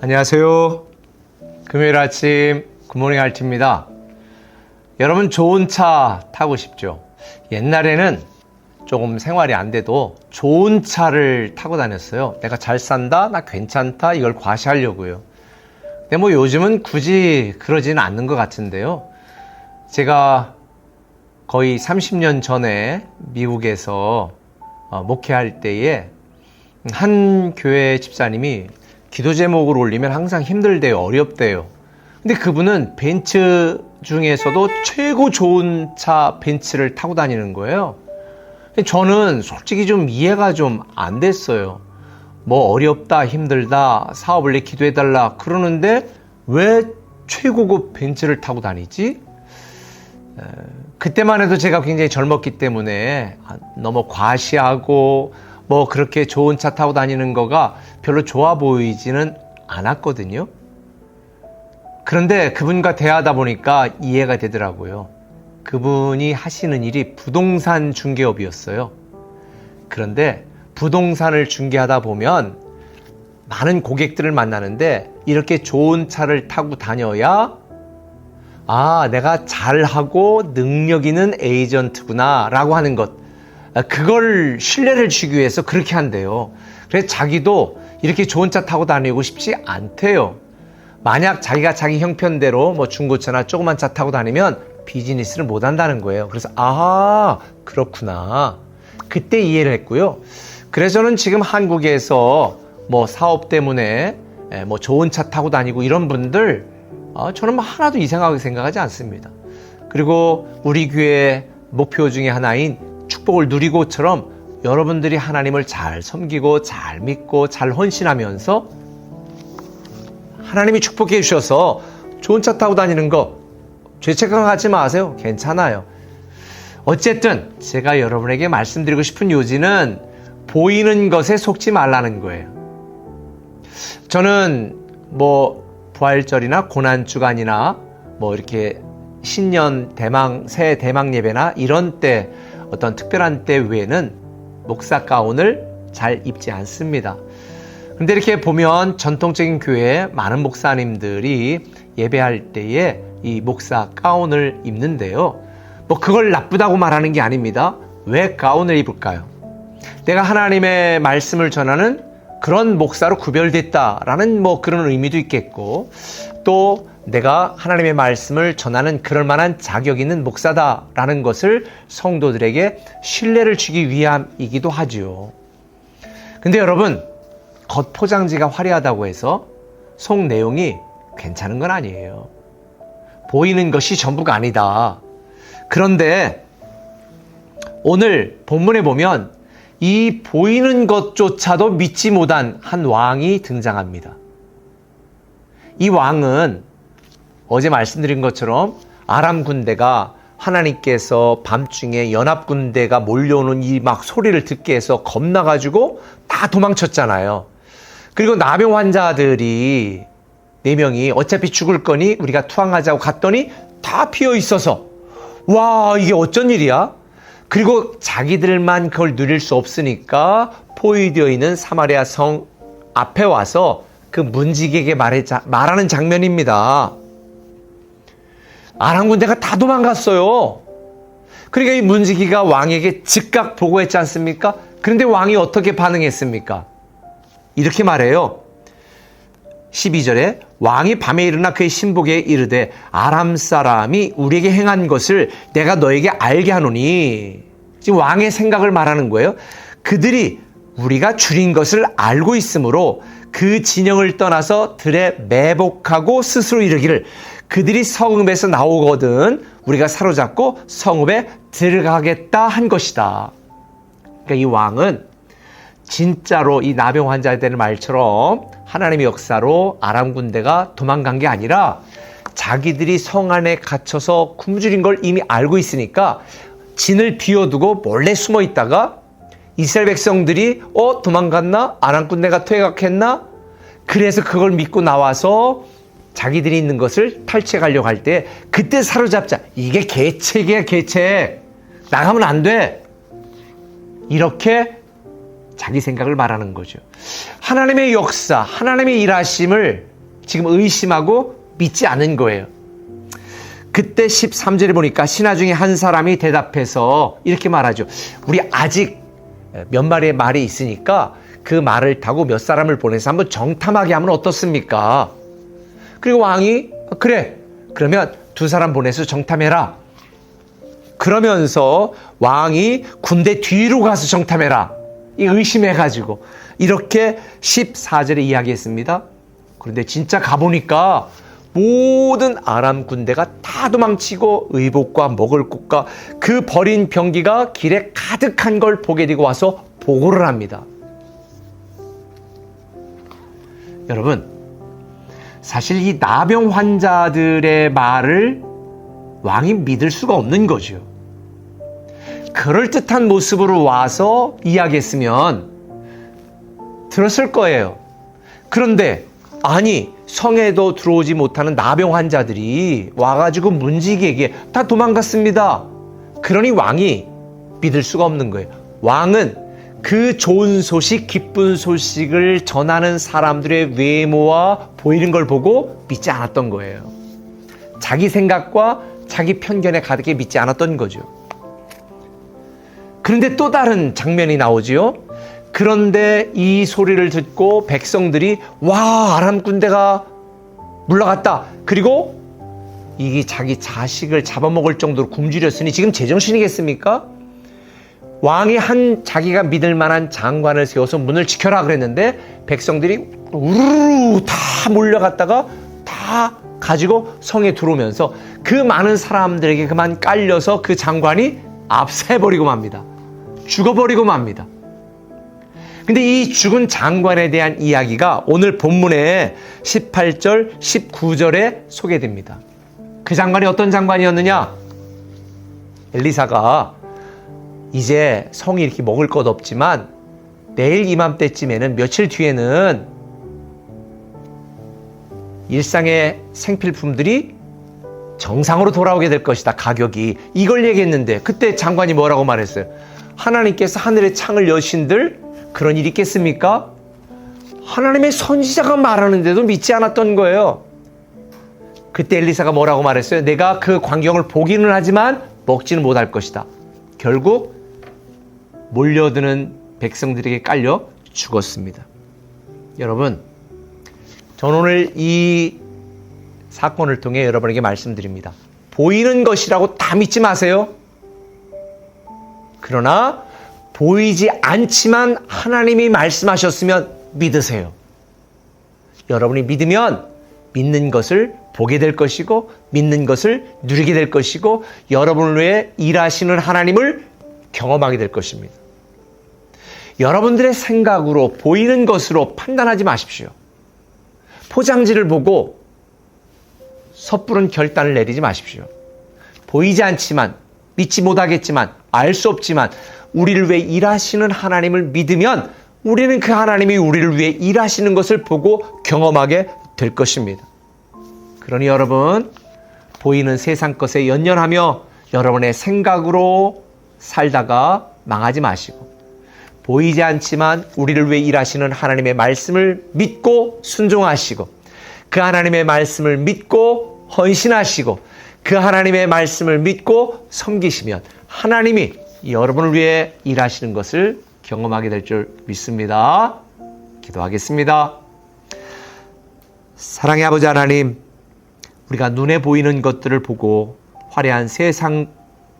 안녕하세요. 금요일 아침 굿모닝 알티입니다. 여러분 좋은 차 타고 싶죠? 옛날에는 조금 생활이 안 돼도 좋은 차를 타고 다녔어요. 내가 잘 산다, 나 괜찮다, 이걸 과시하려고요. 근데 뭐 요즘은 굳이 그러지는 않는 것 같은데요. 제가 거의 30년 전에 미국에서 어, 목회할 때에 한 교회 집사님이 기도 제목을 올리면 항상 힘들대요, 어렵대요. 근데 그분은 벤츠 중에서도 최고 좋은 차 벤츠를 타고 다니는 거예요. 저는 솔직히 좀 이해가 좀 안 됐어요. 뭐 어렵다, 힘들다, 사업을 내 기도해달라 그러는데 왜 최고급 벤츠를 타고 다니지? 에, 그때만 해도 제가 굉장히 젊었기 때문에 아, 너무 과시하고 뭐 그렇게 좋은 차 타고 다니는 거가 별로 좋아 보이지는 않았거든요. 그런데 그분과 대화하다 보니까 이해가 되더라고요. 그분이 하시는 일이 부동산 중개업이었어요. 그런데 부동산을 중개하다 보면 많은 고객들을 만나는데 이렇게 좋은 차를 타고 다녀야 아, 내가 잘하고 능력 있는 에이전트구나 라고 하는 것. 아, 그걸 신뢰를 주기 위해서 그렇게 한대요. 그래서 자기도 이렇게 좋은 차 타고 다니고 싶지 않대요. 만약 자기가 자기 형편대로 뭐 중고차나 조그만 차 타고 다니면 비즈니스를 못 한다는 거예요. 그래서 아, 그렇구나. 그때 이해를 했고요. 그래서 저는 지금 한국에서 뭐 사업 때문에 에, 뭐 좋은 차 타고 다니고 이런 분들 어, 저는 뭐 하나도 이상하게 생각하지 않습니다. 그리고 우리 교회 목표 중에 하나인 축복을 누리고처럼 여러분들이 하나님을 잘 섬기고 잘 믿고 잘 헌신하면서 하나님이 축복해 주셔서 좋은 차 타고 다니는 거 죄책감하지 마세요. 괜찮아요. 어쨌든 제가 여러분에게 말씀드리고 싶은 요지는 보이는 것에 속지 말라는 거예요. 저는 뭐 부활절이나 고난 주간이나 뭐 이렇게 신년 대망 새해 대망 예배나 이런 때 어떤 특별한 때 외에는 목사 가운을 잘 입지 않습니다. 근데 이렇게 보면 전통적인 교회 많은 목사님들이 예배할 때에 이 목사 가운을 입는데요. 뭐 그걸 나쁘다고 말하는 게 아닙니다. 왜 가운을 입을까요? 내가 하나님의 말씀을 전하는 그런 목사로 구별됐다라는 뭐 그런 의미도 있겠고 또 내가 하나님의 말씀을 전하는 그럴 만한 자격 있는 목사다라는 것을 성도들에게 신뢰를 주기 위함이기도 하지요. 근데 여러분 겉 포장지가 화려하다고 해서 속 내용이 괜찮은 건 아니에요. 보이는 것이 전부가 아니다. 그런데 오늘 본문에 보면 이 보이는 것조차도 믿지 못한 한 왕이 등장합니다. 이 왕은 어제 말씀드린 것처럼 아람 군대가 하나님께서 밤중에 연합 군대가 몰려오는 이 막 소리를 듣게 해서 겁나가지고 다 도망쳤잖아요. 그리고 나병 환자들이 네 명이 어차피 죽을 거니 우리가 투항하자고 갔더니 다 피어 있어서 와 이게 어쩐 일이야? 그리고 자기들만 그걸 누릴 수 없으니까 포위되어 있는 사마리아 성 앞에 와서 그 문지기에게 말하는 장면입니다. 아람 군대가 다 도망갔어요. 그러니까 이 문지기가 왕에게 즉각 보고했지 않습니까? 그런데 왕이 어떻게 반응했습니까? 이렇게 말해요. 12절에 왕이 밤에 일어나 그의 신복에 이르되 아람 사람이 우리에게 행한 것을 내가 너에게 알게 하노니 지금 왕의 생각을 말하는 거예요. 그들이 우리가 줄인 것을 알고 있으므로 그 진영을 떠나서 들에 매복하고 스스로 이르기를 그들이 성읍에서 나오거든 우리가 사로잡고 성읍에 들어가겠다 한 것이다. 그러니까 이 왕은 진짜로 이 나병 환자들의 말처럼 하나님의 역사로 아람 군대가 도망간 게 아니라 자기들이 성 안에 갇혀서 굶주린 걸 이미 알고 있으니까 진을 비워두고 몰래 숨어 있다가 이스라엘 백성들이 어 도망갔나 아람 군대가 퇴각했나 그래서 그걸 믿고 나와서 자기들이 있는 것을 탈취해 가려고 할 때 그때 사로잡자 이게 계책이야 계책 나가면 안 돼 이렇게 자기 생각을 말하는 거죠. 하나님의 역사, 하나님의 일하심을 지금 의심하고 믿지 않은 거예요. 그때 13절에 보니까 신하 중에 한 사람이 대답해서 이렇게 말하죠. 우리 아직 몇 마리의 말이 있으니까 그 말을 타고 몇 사람을 보내서 한번 정탐하게 하면 어떻습니까? 그리고 왕이 그래 그러면 두 사람 보내서 정탐해라. 그러면서 왕이 군대 뒤로 가서 정탐해라. 이 의심해가지고 이렇게 14절에 이야기했습니다. 그런데 진짜 가보니까 모든 아람 군대가 다 도망치고 의복과 먹을 것과 그 버린 병기가 길에 가득한 걸 보게 되고 와서 보고를 합니다. 여러분, 사실 이 나병 환자들의 말을 왕이 믿을 수가 없는 거죠. 그럴듯한 모습으로 와서 이야기했으면 들었을 거예요. 그런데 아니 성에도 들어오지 못하는 나병 환자들이 와가지고 문지기에게 다 도망갔습니다. 그러니 왕이 믿을 수가 없는 거예요. 왕은 그 좋은 소식, 기쁜 소식을 전하는 사람들의 외모와 보이는 걸 보고 믿지 않았던 거예요. 자기 생각과 자기 편견에 가득해 믿지 않았던 거죠. 그런데 또 다른 장면이 나오지요. 그런데 이 소리를 듣고 백성들이 와 아람 군대가 물러갔다. 그리고 이게 자기 자식을 잡아먹을 정도로 굶주렸으니 지금 제정신이겠습니까? 왕이 한 자기가 믿을 만한 장관을 세워서 문을 지켜라 그랬는데 백성들이 우르르 다 몰려갔다가 다 가지고 성에 들어오면서 그 많은 사람들에게 그만 깔려서 그 장관이 압사해버리고 맙니다. 죽어버리고 맙니다. 근데 이 죽은 장관에 대한 이야기가 오늘 본문의 18절, 19절에 소개됩니다. 그 장관이 어떤 장관이었느냐? 엘리사가 이제 성이 이렇게 먹을 것 없지만 내일 이맘때쯤에는 며칠 뒤에는 일상의 생필품들이 정상으로 돌아오게 될 것이다. 가격이 이걸 얘기했는데 그때 장관이 뭐라고 말했어요? 하나님께서 하늘의 창을 여신들 그런 일이 있겠습니까? 하나님의 선지자가 말하는데도 믿지 않았던 거예요. 그때 엘리사가 뭐라고 말했어요? 내가 그 광경을 보기는 하지만 먹지는 못할 것이다. 결국 몰려드는 백성들에게 깔려 죽었습니다. 여러분, 저는 오늘 이 사건을 통해 여러분에게 말씀드립니다. 보이는 것이라고 다 믿지 마세요. 그러나 보이지 않지만 하나님이 말씀하셨으면 믿으세요. 여러분이 믿으면 믿는 것을 보게 될 것이고 믿는 것을 누리게 될 것이고 여러분을 위해 일하시는 하나님을 경험하게 될 것입니다. 여러분들의 생각으로 보이는 것으로 판단하지 마십시오. 포장지를 보고 섣부른 결단을 내리지 마십시오. 보이지 않지만 믿지 못하겠지만 알 수 없지만 우리를 위해 일하시는 하나님을 믿으면 우리는 그 하나님이 우리를 위해 일하시는 것을 보고 경험하게 될 것입니다. 그러니 여러분 보이는 세상 것에 연연하며 여러분의 생각으로 살다가 망하지 마시고 보이지 않지만 우리를 위해 일하시는 하나님의 말씀을 믿고 순종하시고 그 하나님의 말씀을 믿고 헌신하시고 그 하나님의 말씀을 믿고 섬기시면 하나님이 여러분을 위해 일하시는 것을 경험하게 될 줄 믿습니다. 기도하겠습니다. 사랑의 아버지 하나님, 우리가 눈에 보이는 것들을 보고 화려한 세상에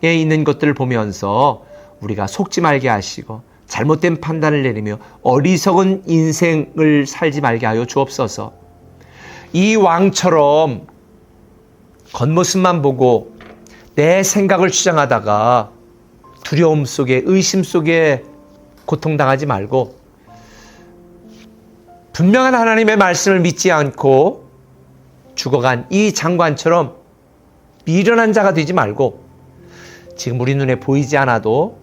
있는 것들을 보면서 우리가 속지 말게 하시고 잘못된 판단을 내리며 어리석은 인생을 살지 말게 하여 주옵소서. 이 왕처럼 겉모습만 보고 내 생각을 주장하다가 두려움 속에 의심 속에 고통당하지 말고 분명한 하나님의 말씀을 믿지 않고 죽어간 이 장관처럼 미련한 자가 되지 말고 지금 우리 눈에 보이지 않아도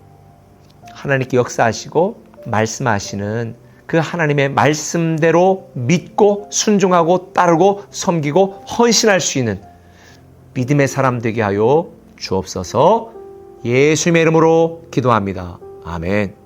하나님께 역사하시고 말씀하시는 그 하나님의 말씀대로 믿고 순종하고 따르고 섬기고 헌신할 수 있는 믿음의 사람 되게 하여 주옵소서 예수님의 이름으로 기도합니다. 아멘.